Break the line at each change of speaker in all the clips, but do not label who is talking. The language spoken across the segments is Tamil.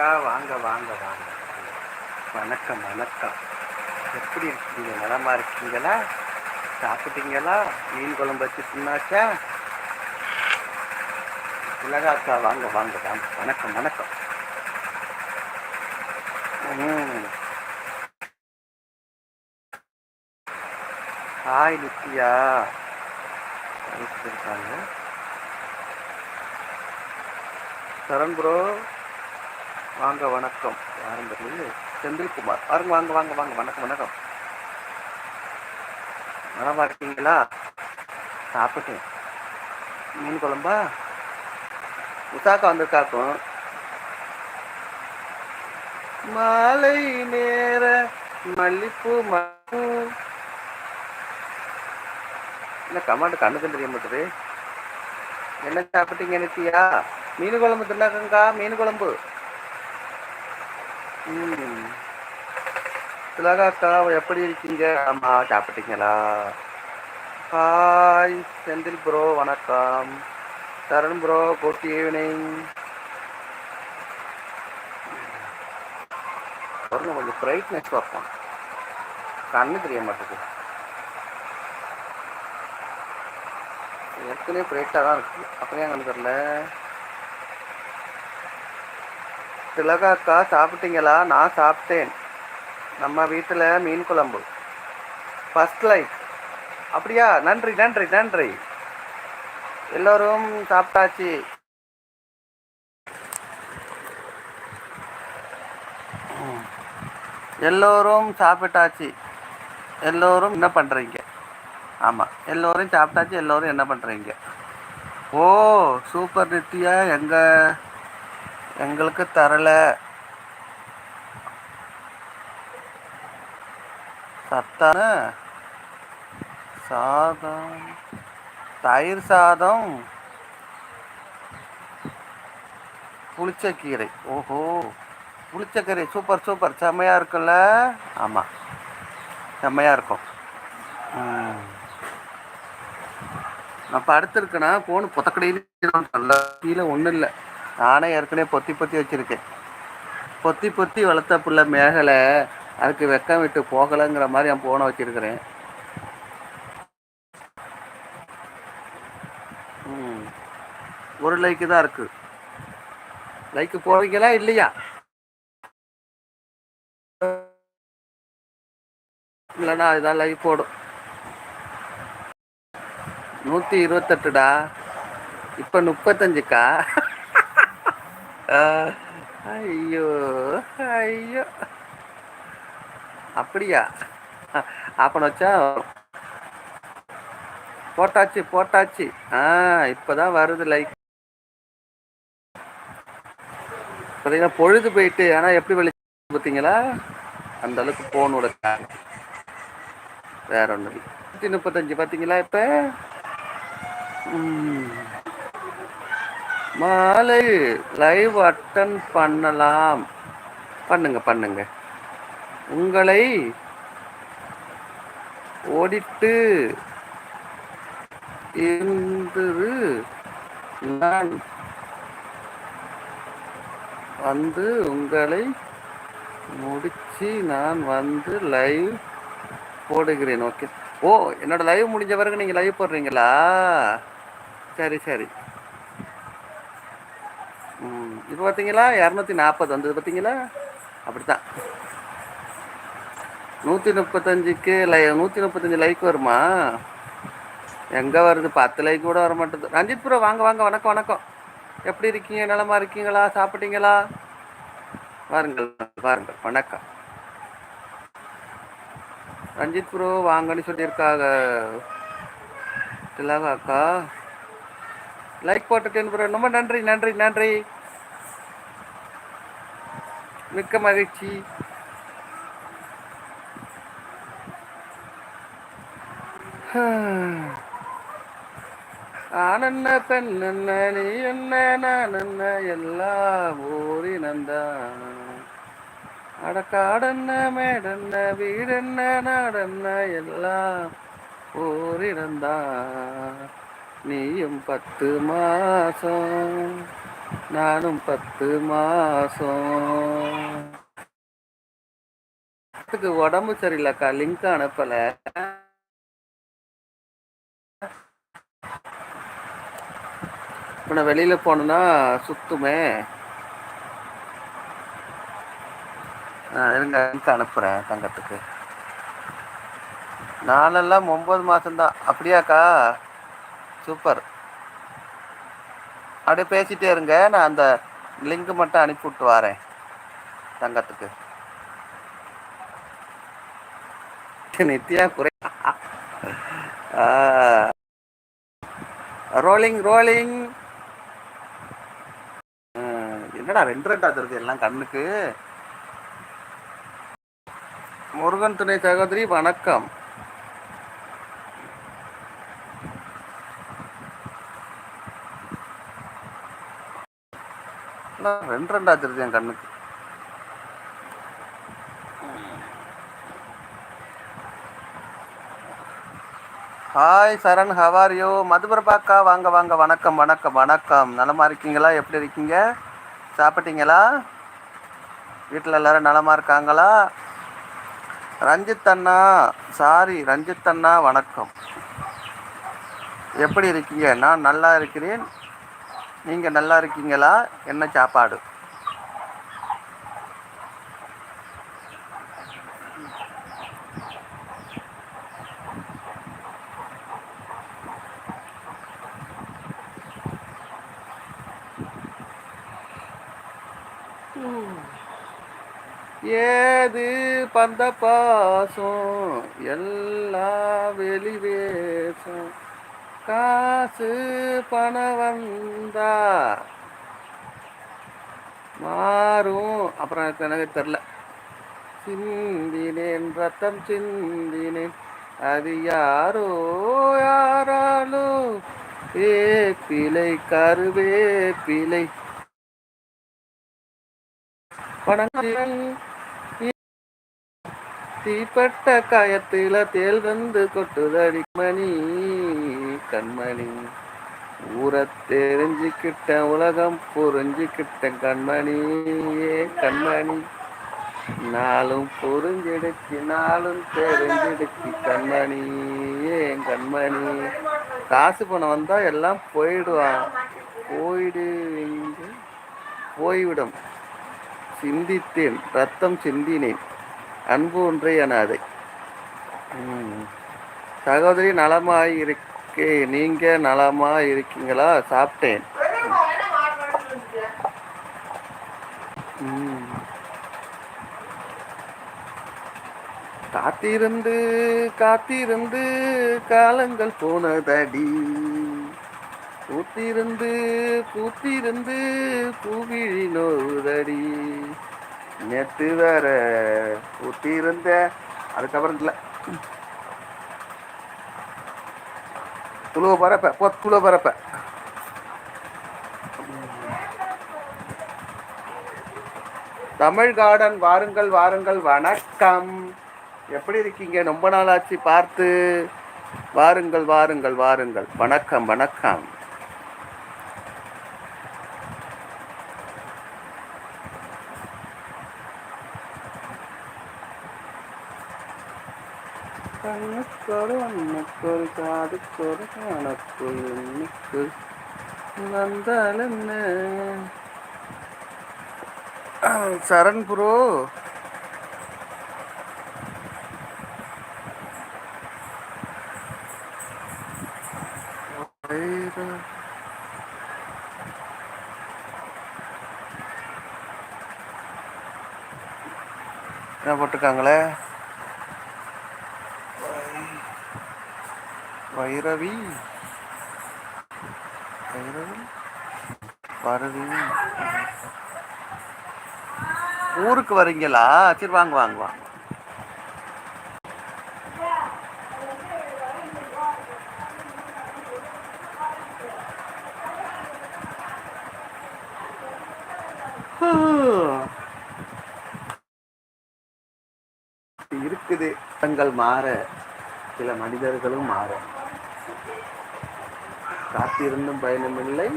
அக்கா வாங்க வாங்க வாங்க. வணக்கம் வணக்கம். எப்படி இருக்கீங்க? நலமாக இருக்கீங்களா? சாப்பிட்டீங்களா? மீன் குழம்பு வச்சு தின்னாச்சா இல்லைங்க அக்கா வாங்க வாங்க வாங்க. வணக்கம் வணக்கம். ஹாய் நித்யா. இருக்காங்க சரண் ப்ரோ. வாங்க வணக்கம். யாரும் செந்தில்குமார். பாருங்க வாங்க வாங்க வாங்க. வணக்கம் வணக்கம். நலமா இருக்கீங்களா சாப்பிட்டேன். மீன் குழம்பா? உசாக்கா வந்திருக்காக்கும். மாலை நேர மல்லிப்பூ மணி என்ன கமாண்டு கண்ணுக்கும் தெரிய மாட்டுது? என்ன சாப்பிட்டீங்க நித்தியா மீன் குழம்பு தின்னாக்கங்கா? மீன் குழம்பு. ம். எப்படி இருக்கீங்க? ஆமா சாப்பிட்டீங்களா? ஹாய் செந்தில் ப்ரோ வணக்கம். Tharun bro good evening. பாருங்க கொஞ்சம் பிரைட்னஸ் பார்ப்போம். கண்ணு தெரிய மாட்டேங்குது. ஏற்கனவே பிரைட்டாக தான் இருக்கு. அப்படியே கண்ணு திலகா அக்கா சாப்பிட்டீங்களா? நான் சாப்பிட்டேன். நம்ம வீட்டில் மீன் குழம்பு. ஃபஸ்ட் லைக் அப்படியா? நன்றி நன்றி நன்றி. எல்லோரும் சாப்பிட்டாச்சு. எல்லோரும் சாப்பிட்டாச்சு. எல்லோரும் என்ன பண்ணுறீங்க ஆமாம் எல்லோரும் சாப்பிட்டாச்சு எல்லோரும் என்ன பண்ணுறீங்க ஓ சூப்பர் நித்யா எங்கள் எங்களுக்கு தரல. சத்தான சாதம் தயிர் சாதம் புளிச்சக்கீரை. ஓஹோ புளிச்சக்கீரை சூப்பர் சூப்பர் செம்மையாக இருக்குல்ல ஆமாம் செம்மையாக இருக்கும். நான் படுத்துருக்கேன்னா போன் புத்தக்கடையில கீழே ஒன்றும் இல்லை. நானே ஏற்கனவே பொத்தி பொத்தி வச்சுருக்கேன். பொத்தி பொத்தி வளர்த்த புள்ள மேகலை அதுக்கு வெக்கம் விட்டு போகலைங்கிற மாதிரி என் போனை வச்சுருக்கிறேன். ஒரு லைக்கு தான் இருக்கு. லைக்கு போவீங்களா இல்லையா? இல்லைன்னா அதுதான் லைக் போடும். நூற்றி இருபத்தெட்டுடா. இப்போ முப்பத்தஞ்சுக்கா? ஐயோ ஐயோ. அப்படியா? அப்போ வச்சா போட்டாச்சு போட்டாச்சு. ஆ இப்போதான் வருது லைக் பார்த்தீங்கன்னா பொழுது போயிட்டு ஆனால் எப்படி வெளிச்சு பார்த்தீங்களா? அந்த அளவுக்கு போனோட வேற ஒண்ணு நூற்றி முப்பத்தஞ்சு பார்த்தீங்களா இப்போ? மாலை லைவ் அட்டன் பண்ணலாம். பண்ணுங்க பண்ணுங்க. உங்களை ஓடிட்டு இருந்து நான். வந்து உங்களை முடிச்சு நான் வந்து லைவ் போடுகிறேன் ஓகே ஓ என்னோட லைவ் முடிஞ்ச பிறகு நீங்கள் லைவ் போடுறீங்களா? சரி சரி ம் இப்போ பார்த்தீங்களா இரநூத்தி நாற்பது வந்தது பார்த்தீங்களா அப்படித்தான். நூற்றி முப்பத்தஞ்சுக்கு லை நூற்றி முப்பத்தஞ்சு லைக் வருமா? எங்கே வருது? பத்து லைக் கூட வர மாட்டேது ரஞ்சித் ப்ரோ வாங்க வாங்க. வணக்கம் வணக்கம். எப்படி இருக்கீங்க? நலமா இருக்கீங்களா? சாப்பிட்டீங்களா? வாருங்கள் வாருங்கள். வணக்கம். ரஞ்சித் ப்ரோ வாங்கன்னு சொல்லியிருக்காங்க. திலாகா அக்கா லைக் போட்டுட்டேன் ப்ரோ ரொம்ப நன்றி நன்றி நன்றி. மிக்க மகிழ்ச்சி. ஆனன்ன தன்னன்ன நீ என்ன நானன்ன எல்லா எல்லாம் ஊரினந்தான் காடன்ன மேடன்ன வீடென்ன நாடன்ன எல்லாம் ஊரினந்தான் நீயும் பத்து மாசம். நானும் பத்து மாசம். அதுக்கு உடம்பு சரியில்லைக்கா லிங்க் அனுப்பல. இப்போ நான் வெளியில போனேன்னா சுத்துமே. இருங்க லிங்க் அனுப்புறேன் தங்கத்துக்கு. நானெல்லாம் ஒன்பது மாசம்தான். அப்படியாக்கா? சூப்பர். அப்படியே பேசிட்டே இருங்க. நான் அந்த லிங்க் மட்டும் அனுப்பி விட்டு வரேன். தங்கத்துக்கு. நித்யா குறை. ரோலிங் ரோலிங் என்னடா ரெண்டு ரெண்டா தருது எல்லாம் கண்ணுக்கு? முருகன் துணை சகோதரி வணக்கம். எல்லாம் ரெண்டு ரெண்டா என் கண்ணுக்கு. ஹாய் சரண் ஹவாரியோ யூ மதுபரபாக்கா வாங்க வாங்க வணக்கம் வணக்கம் வணக்கம். நலமா இருக்கீங்களா? எப்படி இருக்கீங்க? சாப்பிட்டீங்களா? வீட்டில் எல்லாரும் நலமா இருக்காங்களா? ரஞ்சித் அண்ணா சாரி ரஞ்சித் அண்ணா வணக்கம். எப்படி இருக்கீங்க? நான் நல்லா இருக்கிறேன். நீங்கள் நல்லா இருக்கீங்களா? என்ன சாப்பாடு? ஏது பந்த பாசம்? எல்லா வெளிவேசம் காசு பணம் வந்தா மாறும். அப்புறம் எனக்கு எனக்கு தெரில சிந்தினேன் ரத்தம் சிந்தினேன். அது யாரோ யாராலோ. ஏ பிழை கருவே பிழை. பணங்கள் தீப்பட்ட காயத்தில தேல் வந்து கொட்டுதடி மணி. கண்மணி ஊரை தெரிஞ்சுக்கிட்ட உலகம் புரிஞ்சுக்கிட்ட கண்மணி கண்மணி. நாளும் புரிஞ்சிடுச்சு நாளும் தெரிஞ்சிடுச்சு கண்மணி ஏன் கண்மணி. காசு பணம் வந்தா எல்லாம் போயிடுவான். போயிடுவீங்க போய்விடும். சிந்தித்தேன் ரத்தம் சிந்தினேன். அன்பு ஒன்றே அனாதை ம். சகோதரி நலமாய் இருக்கே. நீங்க நலமா இருக்கீங்களா? சாப்பிட்டேன். காத்திருந்து காத்திருந்து காலங்கள் போனதடி. பூத்திருந்து பூத்திருந்து பூவிழி நோதடி நேற்று வேற பூத்திருந்த அதுக்கப்புறம் இல்லை. துளுவ பரப்ப போ துளுவ பரப்ப. தமிழ் கார்டன் வாருங்கள் வாருங்கள் வணக்கம். எப்படி இருக்கீங்க? ரொம்ப நாளாச்சு பார்த்து. வாருங்கள் வாருங்கள் வாருங்கள். வணக்கம் வணக்கம். கண்ணுக்கொரு வண்ணுக்கொரு காதுக்கொரு கணக்குள் எண்ணுக்கு வந்தால் என்ன சரண் ப்ரோ. என்ன போட்டிருக்காங்களே? பைரவி. பைரவி? பரவி. ஊருக்கு வரீங்களா? சரி வாங்க வாங்க வாங்க. இருக்குது. தங்கள் மாற சில மனிதர்களும் மாற. காத்திருந்தும் பயணமில்லை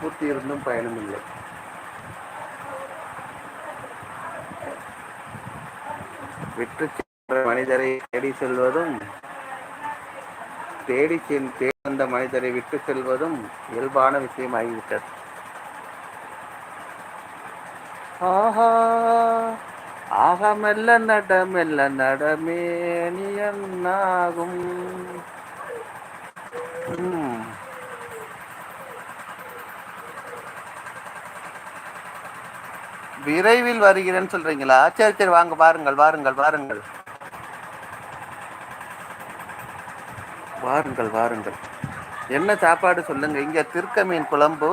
பூத்தியிருந்தும் இருந்தும் விற்று சென்ற மனிதரை தேடி செல்வதும் தேடி சென் தேடி வந்த மனிதரை விட்டு செல்வதும் இயல்பான விஷயமாகிவிட்டது. ஆஹா ஆக மெல்ல நட மெல்ல நடமே நீ என்னாகும்? விரைவில் வருகிறேன்னு சொல்றீங்களா? சரி சரி வாங்க வாருங்கள் வாருங்கள் வாருங்கள். வாருங்கள் வாருங்கள். என்ன சாப்பாடு சொல்லுங்க? இங்க திருக்க மீன் குழம்பு.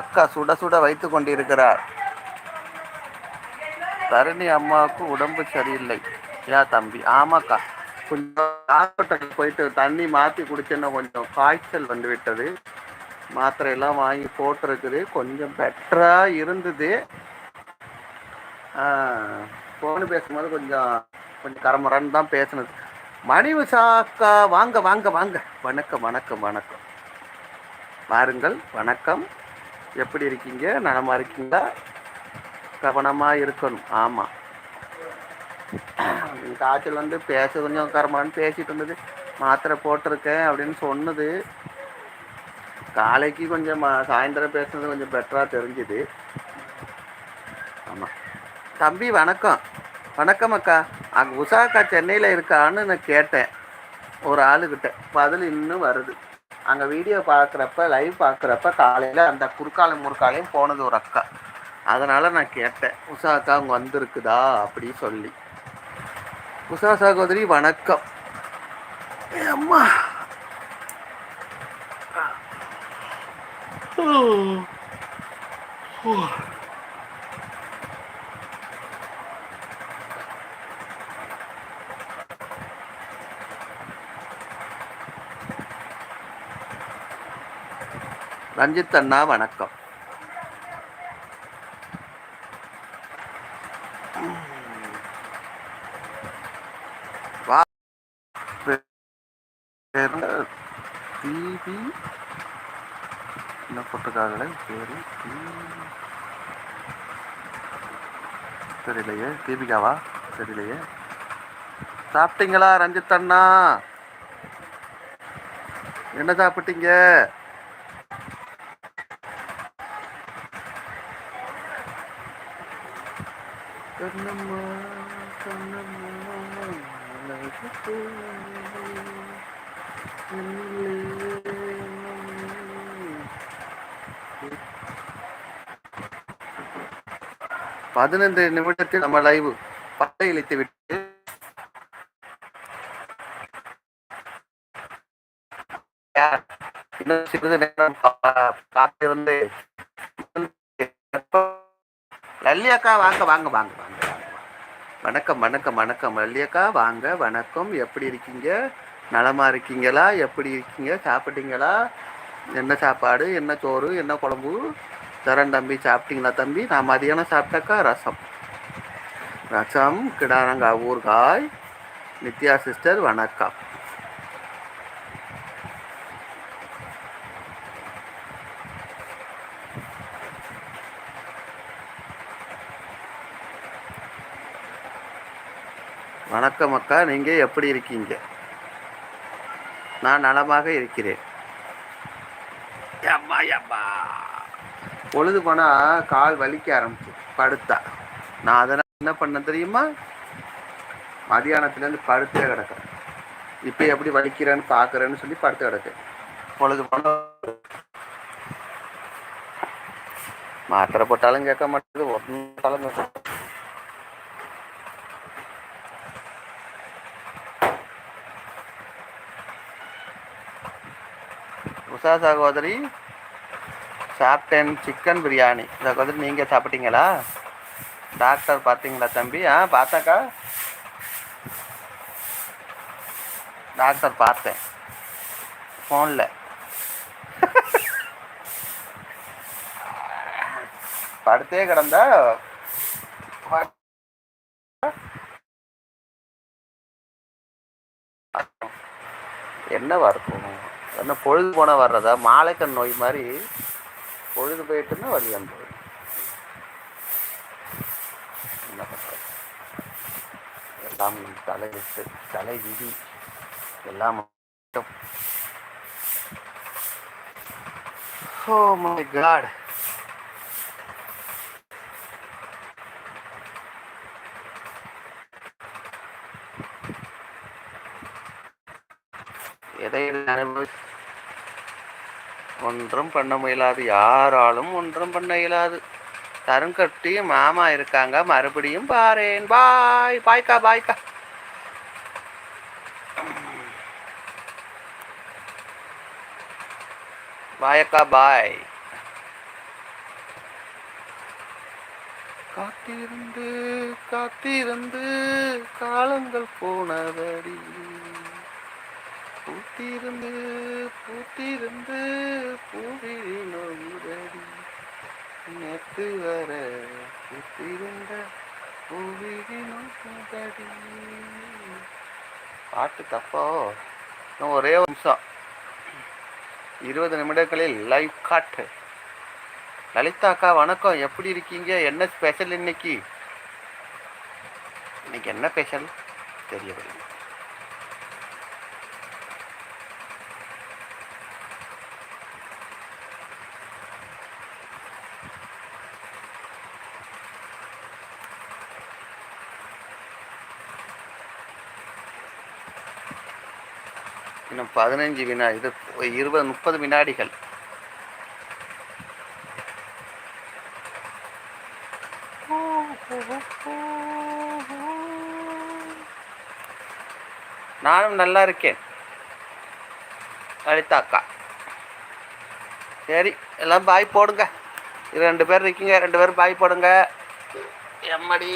அக்கா சுட சுட வைத்து கொண்டிருக்கிறார். தரணி அம்மாவுக்கு உடம்பு சரியில்லை. யா தம்பி. ஆமாக்கா. கொஞ்சம் ஹாஸ்பிட்டலுக்கு போயிட்டு தண்ணி மாற்றி குடிச்சேன்னா கொஞ்சம் காய்ச்சல் வந்து விட்டது. மாத்திரை எல்லாம் வாங்கி போட்டிருக்குது. கொஞ்சம் பெட்டராக இருந்தது. ஃபோனு பேசும்போது கொஞ்சம் கொஞ்சம் கரமரன்னு தான் பேசினது. மணி விசாக்கா வாங்க வாங்க வாங்க. வணக்கம் வணக்கம் வணக்கம். வாருங்கள் வணக்கம். எப்படி இருக்கீங்க? நலமா இருக்கீங்களா? கவனமா இருக்கணும். ஆமா. காய்ச்சல் வந்து பேச கொஞ்சம் கரமான்னு பேசிட்டு இருந்தது. மாத்திரை போட்டிருக்கேன் அப்படின்னு சொன்னது. காலைக்கு கொஞ்சம் சாயந்தரம் பேசுனது கொஞ்சம் பெட்டராக தெரிஞ்சுது. ஆமாம் தம்பி வணக்கம். வணக்கம் அக்கா. அங்கே உஷாக்கா சென்னையில் இருக்கான்னு நான் கேட்டேன். ஒரு ஆளுகிட்ட. பதில் இன்னும் வருது. அங்கே வீடியோ பார்க்குறப்ப லைவ் பார்க்குறப்ப காலையில் அந்த குறுக்காலையும் முறுக்காலையும் போனது ஒரு அக்கா. அதனால் நான் கேட்டேன். உஷா அக்கா அவங்க வந்திருக்குதா? அப்படி சொல்லி. உஷா சகோதரி வணக்கம். Oh. Oh. ரஞ்சித் அண்ணா வணக்கம் வா டிவி என்ன போட்டிருக்காங்களே சரி தெரியலையே. தீபிகாவா? தெரியலையே. சாப்பிட்டீங்களா ரஞ்சித் அண்ணா? என்ன சாப்பிட்டீங்க? கண்ணம்மா கண்ணம்மா பதினைந்து நிமிடத்தில் நம்ம லைவ் பட்டை இழைத்து விட்டு இன்னும் சிறிது நேரம் காத்திருந்து லல்லி அக்கா வாங்க வாங்க வாங்க வாங்க வாங்க. வணக்கம் வணக்கம் வணக்கம். லல்லி அக்கா வாங்க வணக்கம். எப்படி இருக்கீங்க? நலமா இருக்கீங்களா? எப்படி இருக்கீங்க? சாப்பிட்டீங்களா? என்ன சாப்பாடு? என்ன சோறு? என்ன குழம்பு? தரேன் தம்பி சாப்பிட்டீங்களா தம்பி? நான் மதியானம் சாப்பிட்டாக்கா ரசம். ரசம் கிடாரங்காய் ஊறுகாய் நித்யா சிஸ்டர் வணக்கம். வணக்கம் அக்கா நீங்கள் எப்படி இருக்கீங்க? நான் நலமாக இருக்கிறேன். அம்மா அம்மா பொழுது போனால் கால் வலிக்க ஆரம்பிச்சு படுத்தா. நான் அதனால் என்ன பண்ண தெரியுமா? மதியானத்துல இருந்து படுத்தே கிடக்குறேன். இப்போ எப்படி வலிக்கிறேன்னு பார்க்குறேன்னு சொல்லி படுத்து கிடக்கேன் பொழுது போனா மாத்திரை போட்டாலும் கேட்க மாட்டேங்குது ஒன்றாலும் உஷா சகோதரி சாப்பிட்டேன் சிக்கன் பிரியாணி இதை வந்துட்டு நீங்கள் சாப்பிட்டீங்களா? டாக்டர் பார்த்தீங்களா தம்பி? ஆ பார்த்தாக்கா டாக்டர் பார்த்தேன். ஃபோனில் படுத்தே கிடந்தா. என்னவா இருக்கும் என்ன பொழுது போன வர்றதா? மாலைக்கண் நோய் மாதிரி. பொழுது போயிட்டுன்னா வலி வந்துடும் என்ன பண்ணுறது எல்லாம் தலையிட்டு தலை விதி. எல்லாம் ஓ மை காட். எதை அனுபவி ஒன்றும் பண்ண முயலாது. யாராலும் ஒன்றும் பண்ண இயலாது. தருங்கட்டி மாமா இருக்காங்க. மறுபடியும் பாரேன். பாய். பாய்க்கா பாய்க்கா. பாயக்கா பாய். காத்திருந்து காத்திருந்து காலங்கள் போனதடி பூத்திருந்து பூத்திருந்து பூவிழி நோயுதடி நேற்று வர பூத்திருந்த பூவிழி நோயுதடி பாட்டு தப்போ? இன்னும் ஒரே நிமிஷம். இருபது நிமிடங்களில் லைவ் காட்டு. லலிதா அக்கா வணக்கம். எப்படி இருக்கீங்க? என்ன ஸ்பெஷல் இன்னைக்கு? இன்னைக்கு என்ன ஸ்பெஷல் தெரியவில்லை. இன்னும் பதினஞ்சு வினா இது இருபது முப்பது வினாடிகள். நானும் நல்லா இருக்கேன். லலிதா அக்கா சரி எல்லாம் பாய் போடுங்க. இது ரெண்டு பேர் இருக்கீங்க ரெண்டு பேரும் பாய் போடுங்க. எம்மடி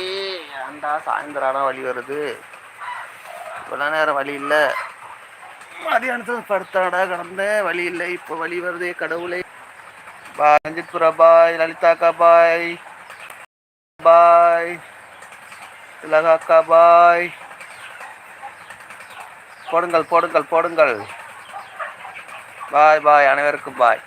ஏன்டா சாயந்தரம் வழி வருது? இவ்வளோ நேரம் வழி இல்லை. மதியானத்தில் படுத்தாடா கிடந்தேன் வழி இல்லை. இப்போ வழி வருதே கடவுளே. பாய் ரஞ்சித்புரா பாய் லலிதாக்கா பாய். பாய். திலகாக்கா பாய். போடுங்கள் போடுங்கள் போடுங்கள். பாய் பாய். அனைவருக்கும் பாய்.